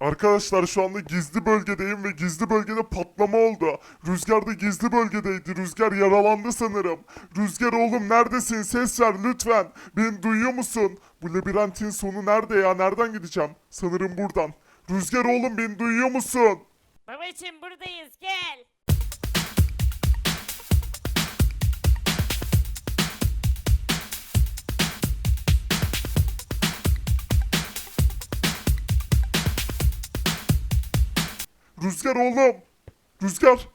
Arkadaşlar şu anda gizli bölgedeyim ve gizli bölgede patlama oldu. Rüzgar da gizli bölgedeydi. Rüzgar yaralandı sanırım. Rüzgar oğlum neredesin? Ses ver lütfen. Beni duyuyor musun? Bu labirentin sonu nerede ya? Nereden gideceğim? Sanırım buradan. Rüzgar oğlum beni duyuyor musun? Babacım buradayız gel. Rüzgar oğlum. Rüzgar.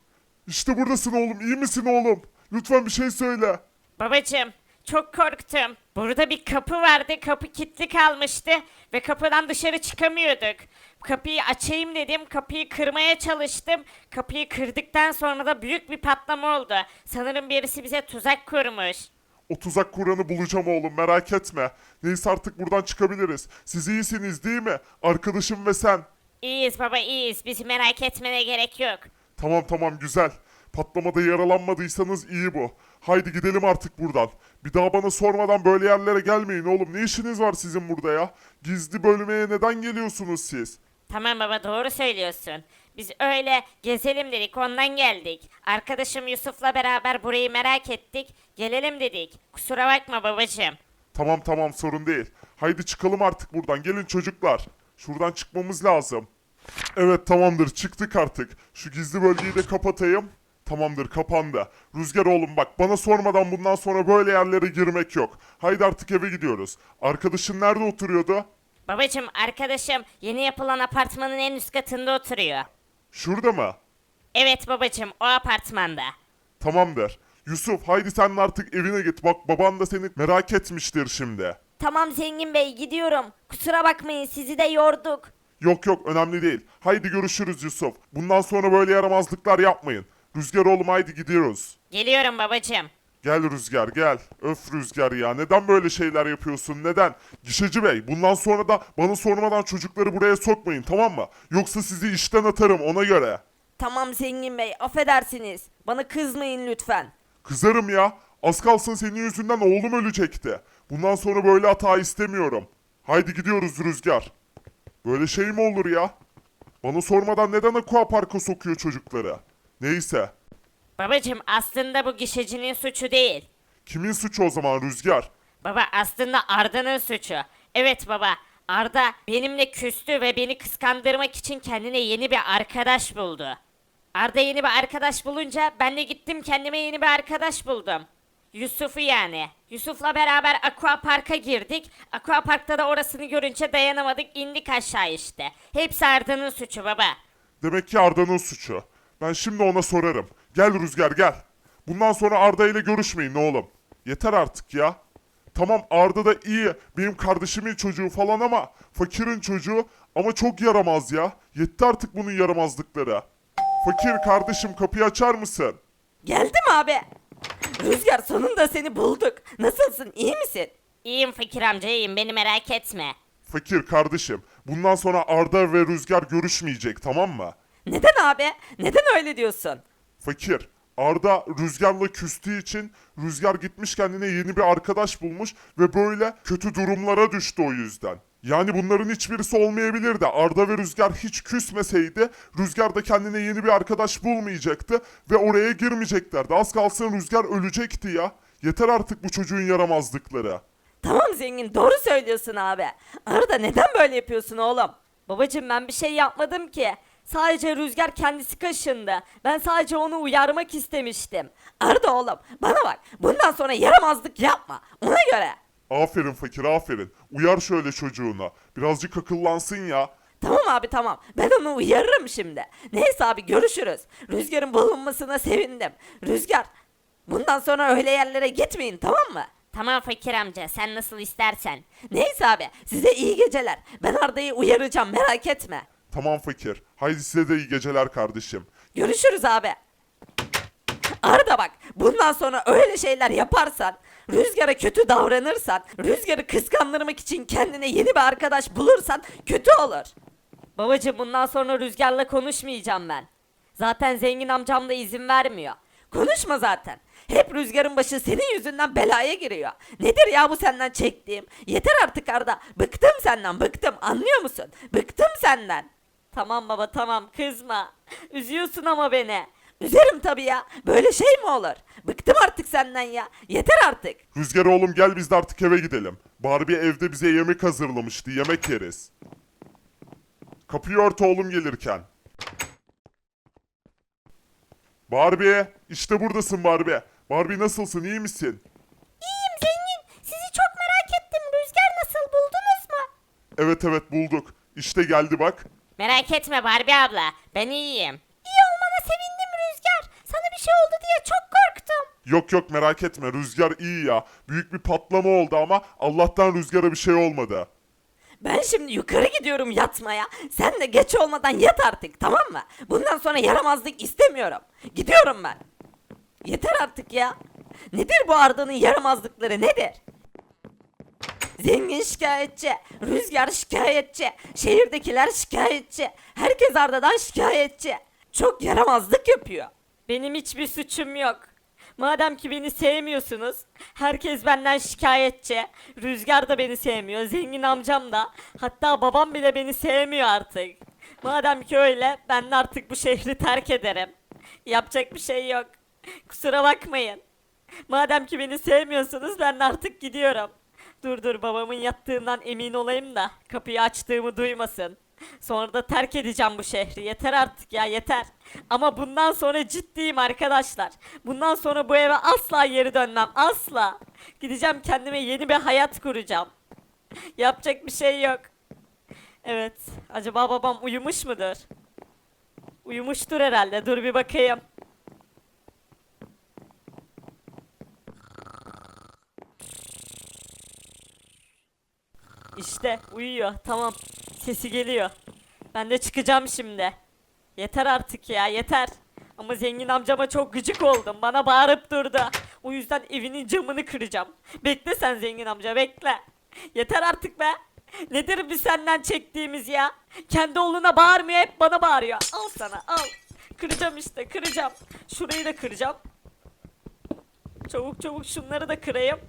İşte buradasın oğlum. İyi misin oğlum? Lütfen bir şey söyle. Babacım çok korktum. Burada bir kapı vardı. Kapı kilitli kalmıştı ve kapıdan dışarı çıkamıyorduk. Kapıyı açayım dedim. Kapıyı kırmaya çalıştım. Kapıyı kırdıktan sonra da büyük bir patlama oldu. Sanırım birisi bize tuzak kurmuş. O tuzak kuranı bulacağım oğlum merak etme. Neyse artık buradan çıkabiliriz. Siz iyisiniz değil mi? Arkadaşım ve sen. İyiyiz baba iyiyiz. Bizi merak etmene gerek yok. Tamam tamam güzel. Patlamada yaralanmadıysanız iyi bu. Haydi gidelim artık buradan. Bir daha bana sormadan böyle yerlere gelmeyin oğlum. Ne işiniz var sizin burada ya? Gizli bölmeye neden geliyorsunuz siz? Tamam baba doğru söylüyorsun. Biz öyle gezelim dedik ondan geldik. Arkadaşım Yusuf'la beraber burayı merak ettik. Gelelim dedik. Kusura bakma babacığım. Tamam tamam sorun değil. Haydi çıkalım artık buradan. Gelin çocuklar. Şuradan çıkmamız lazım. Evet tamamdır çıktık artık. Şu gizli bölgeyi de kapatayım. Tamamdır kapandı. Rüzgar oğlum bak bana sormadan bundan sonra böyle yerlere girmek yok. Haydi artık eve gidiyoruz. Arkadaşın nerede oturuyordu? Babacığım arkadaşım yeni yapılan apartmanın en üst katında oturuyor. Şurada mı? Evet babacığım o apartmanda. Tamamdır. Yusuf haydi sen de artık evine git. Bak baban da seni merak etmiştir şimdi. Tamam Zengin Bey gidiyorum. Kusura bakmayın sizi de yorduk. Yok yok önemli değil. Haydi görüşürüz Yusuf. Bundan sonra böyle yaramazlıklar yapmayın. Rüzgar oğlum haydi gidiyoruz. Geliyorum babacığım. Gel Rüzgar gel. Öf Rüzgar ya neden böyle şeyler yapıyorsun neden? Gişeci bey bundan sonra da bana sormadan çocukları buraya sokmayın tamam mı? Yoksa sizi işten atarım ona göre. Tamam Zengin Bey, affedersiniz. Bana kızmayın lütfen. Kızarım ya. Az kalsın senin yüzünden oğlum ölecekti. Bundan sonra böyle hata istemiyorum. Haydi gidiyoruz Rüzgar. Böyle şey mi olur ya? Bana sormadan neden aquaparka sokuyor çocukları? Neyse. Babacığım aslında bu gişecinin suçu değil. Kimin suçu o zaman Rüzgar? Baba aslında Arda'nın suçu. Evet baba. Arda benimle küstü ve beni kıskandırmak için kendine yeni bir arkadaş buldu. Arda yeni bir arkadaş bulunca ben de gittim kendime yeni bir arkadaş buldum. Yusuf'u yani. Yusuf'la beraber Aqua Park'a girdik. Aqua Park'ta da orasını görünce dayanamadık indik aşağı işte. Hepsi Arda'nın suçu baba. Demek ki Arda'nın suçu. Ben şimdi ona sorarım. Gel Rüzgar gel. Bundan sonra Arda ile görüşmeyin oğlum. Yeter artık ya. Tamam Arda da iyi. Benim kardeşimin çocuğu falan ama fakirin çocuğu ama çok yaramaz ya. Yetti artık bunun yaramazlıkları. Fakir kardeşim kapıyı açar mısın? Geldim abi. Rüzgar sonunda seni bulduk. Nasılsın, iyi misin? İyiyim Fakir amca iyiyim beni merak etme. Fakir kardeşim bundan sonra Arda ve Rüzgar görüşmeyecek tamam mı? Neden abi? Neden öyle diyorsun? Fakir. Arda Rüzgar'la küstüğü için Rüzgar gitmiş kendine yeni bir arkadaş bulmuş ve böyle kötü durumlara düştü o yüzden. Yani bunların hiçbirisi olmayabilirdi. Arda ve Rüzgar hiç küsmeseydi Rüzgar da kendine yeni bir arkadaş bulmayacaktı ve oraya girmeyeceklerdi. Az kalsın Rüzgar ölecekti ya. Yeter artık bu çocuğun yaramazlıkları. Tamam zengin, doğru söylüyorsun abi. Arda neden böyle yapıyorsun oğlum? Babacım ben bir şey yapmadım ki. Sadece Rüzgar kendisi kaşındı. Ben sadece onu uyarmak istemiştim. Arda oğlum bana bak bundan sonra yaramazlık yapma. Ona göre. Aferin fakir aferin. Uyar şöyle çocuğuna. Birazcık akıllansın ya. Tamam abi tamam. Ben onu uyarırım şimdi. Neyse abi görüşürüz. Rüzgar'ın bulunmasına sevindim. Rüzgar bundan sonra öyle yerlere gitmeyin tamam mı? Tamam Fakir amca sen nasıl istersen. Neyse abi size iyi geceler. Ben Arda'yı uyaracağım merak etme. Tamam fakir. Haydi size de iyi geceler kardeşim. Görüşürüz abi. Arda bak bundan sonra öyle şeyler yaparsan Rüzgar'a kötü davranırsan Rüzgar'ı kıskandırmak için kendine yeni bir arkadaş bulursan kötü olur. Babacım bundan sonra Rüzgar'la konuşmayacağım ben. Zaten zengin amcam da izin vermiyor. Konuşma zaten. Hep Rüzgar'ın başı senin yüzünden belaya giriyor. Nedir ya bu senden çektiğim? Yeter artık Arda. Bıktım senden bıktım anlıyor musun? Bıktım senden. Tamam baba tamam kızma. Üzüyorsun ama beni. Üzerim tabii ya. Böyle şey mi olur? Bıktım artık senden ya. Yeter artık. Rüzgar oğlum gel biz de artık eve gidelim. Barbie evde bize yemek hazırlamıştı. Yemek yeriz. Kapıyı ört oğlum gelirken. Barbie, işte buradasın Barbie. Barbie nasılsın, iyi misin? İyiyim zengin. Sizi çok merak ettim. Rüzgar nasıl buldunuz mu? Evet evet bulduk. İşte geldi bak. Merak etme Barbie abla. Ben iyiyim. İyi olmana sevindim Rüzgar. Sana bir şey oldu diye çok korktum. Yok yok merak etme Rüzgar iyi ya. Büyük bir patlama oldu ama Allah'tan Rüzgar'a bir şey olmadı. Ben şimdi yukarı gidiyorum yatmaya. Sen de geç olmadan yat artık tamam mı? Bundan sonra yaramazlık istemiyorum. Gidiyorum ben. Yeter artık ya. Nedir bu Arda'nın yaramazlıkları nedir? Zengin şikayetçi, Rüzgar şikayetçi, şehirdekiler şikayetçi, herkes Arda'dan şikayetçi. Çok yaramazlık yapıyor. Benim hiçbir suçum yok. Madem ki beni sevmiyorsunuz, herkes benden şikayetçi. Rüzgar da beni sevmiyor, zengin amcam da. Hatta babam bile beni sevmiyor artık. Madem ki öyle, ben de artık bu şehri terk ederim. Yapacak bir şey yok. Kusura bakmayın. Madem ki beni sevmiyorsunuz, ben de artık gidiyorum. Dur dur babamın yattığından emin olayım da kapıyı açtığımı duymasın. Sonra da terk edeceğim bu şehri. Yeter artık ya yeter. Ama bundan sonra ciddiyim arkadaşlar. Bundan sonra bu eve asla geri dönmem. Asla. Gideceğim kendime yeni bir hayat kuracağım. Yapacak bir şey yok. Evet. Acaba babam uyumuş mudur? Uyumuştur herhalde. Dur bir bakayım. İşte uyuyor. Tamam. Sesi geliyor. Ben de çıkacağım şimdi. Yeter artık ya yeter. Ama zengin amcama çok gıcık oldum. Bana bağırıp durdu. O yüzden evinin camını kıracağım. Bekle sen zengin amca bekle. Yeter artık be. Nedir biz senden çektiğimiz ya? Kendi oğluna bağırmıyor hep bana bağırıyor. Al sana al. Kıracağım işte kıracağım. Şurayı da kıracağım. Çabuk çabuk şunları da kırayım.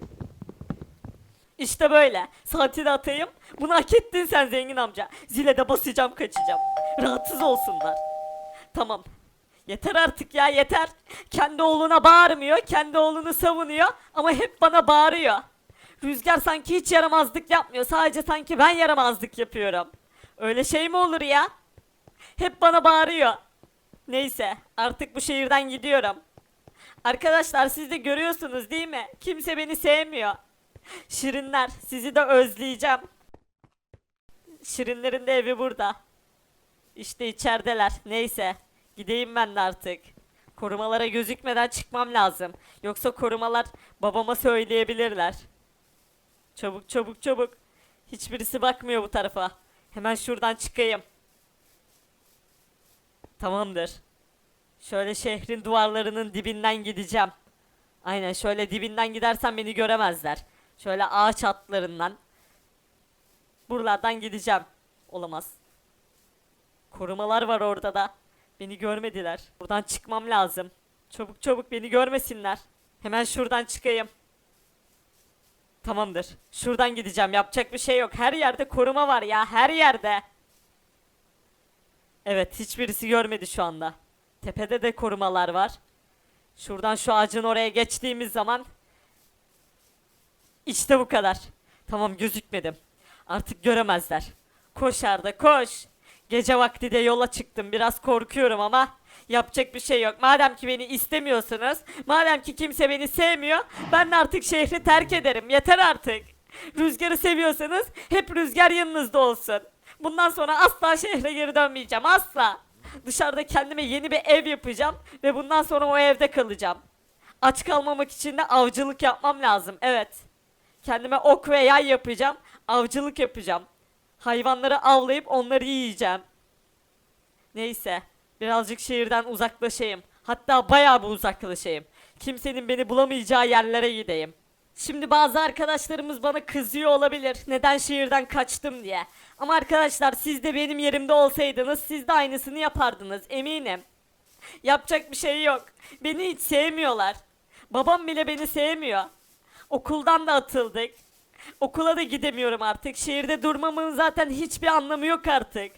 İşte böyle. Saati de atayım. Bunu hak ettin sen zengin amca. Zile de basacağım kaçacağım. Rahatsız olsunlar. Tamam. Yeter artık ya yeter. Kendi oğluna bağırmıyor. Kendi oğlunu savunuyor. Ama hep bana bağırıyor. Rüzgar sanki hiç yaramazlık yapmıyor. Sadece sanki ben yaramazlık yapıyorum. Öyle şey mi olur ya? Hep bana bağırıyor. Neyse artık bu şehirden gidiyorum. Arkadaşlar siz de görüyorsunuz değil mi? Kimse beni sevmiyor. Şirinler sizi de özleyeceğim. Şirinlerin de evi burada. İşte içerideler. Neyse. Gideyim ben de artık. Korumalara gözükmeden çıkmam lazım. Yoksa korumalar babama söyleyebilirler. Çabuk çabuk çabuk. Hiçbirisi bakmıyor bu tarafa. Hemen şuradan çıkayım. Tamamdır. Şöyle şehrin duvarlarının dibinden gideceğim. Aynen şöyle dibinden gidersen beni göremezler. Şöyle ağaç hatlarından. Buralardan gideceğim. Olamaz. Korumalar var orada da. Beni görmediler. Buradan çıkmam lazım. Çabuk çabuk beni görmesinler. Hemen şuradan çıkayım. Tamamdır. Şuradan gideceğim. Yapacak bir şey yok. Her yerde koruma var ya. Her yerde. Evet hiçbirisi görmedi şu anda. Tepede de korumalar var. Şuradan şu ağacın oraya geçtiğimiz zaman işte bu kadar. Tamam gözükmedim. Artık göremezler. Koş Arda koş. Gece vakti de yola çıktım. Biraz korkuyorum ama yapacak bir şey yok. Madem ki beni istemiyorsunuz, madem ki kimse beni sevmiyor, ben de artık şehri terk ederim. Yeter artık. Rüzgarı seviyorsanız hep rüzgar yanınızda olsun. Bundan sonra asla şehre geri dönmeyeceğim. Asla. Dışarıda kendime yeni bir ev yapacağım ve bundan sonra o evde kalacağım. Aç kalmamak için de avcılık yapmam lazım. Evet. Kendime ok ve yay yapacağım. Avcılık yapacağım. Hayvanları avlayıp onları yiyeceğim. Neyse. Birazcık şehirden uzaklaşayım. Hatta bayağı bir uzaklaşayım. Kimsenin beni bulamayacağı yerlere gideyim. Şimdi bazı arkadaşlarımız bana kızıyor olabilir. Neden şehirden kaçtım diye. Ama arkadaşlar siz de benim yerimde olsaydınız siz de aynısını yapardınız eminim. Yapacak bir şey yok. Beni hiç sevmiyorlar. Babam bile beni sevmiyor. Okuldan da atıldık. Okula da gidemiyorum artık. Şehirde durmamın zaten hiçbir anlamı yok artık.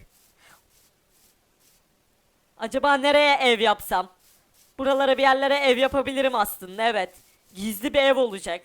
Acaba nereye ev yapsam? Buralara bir yerlere ev yapabilirim aslında evet. Gizli bir ev olacak.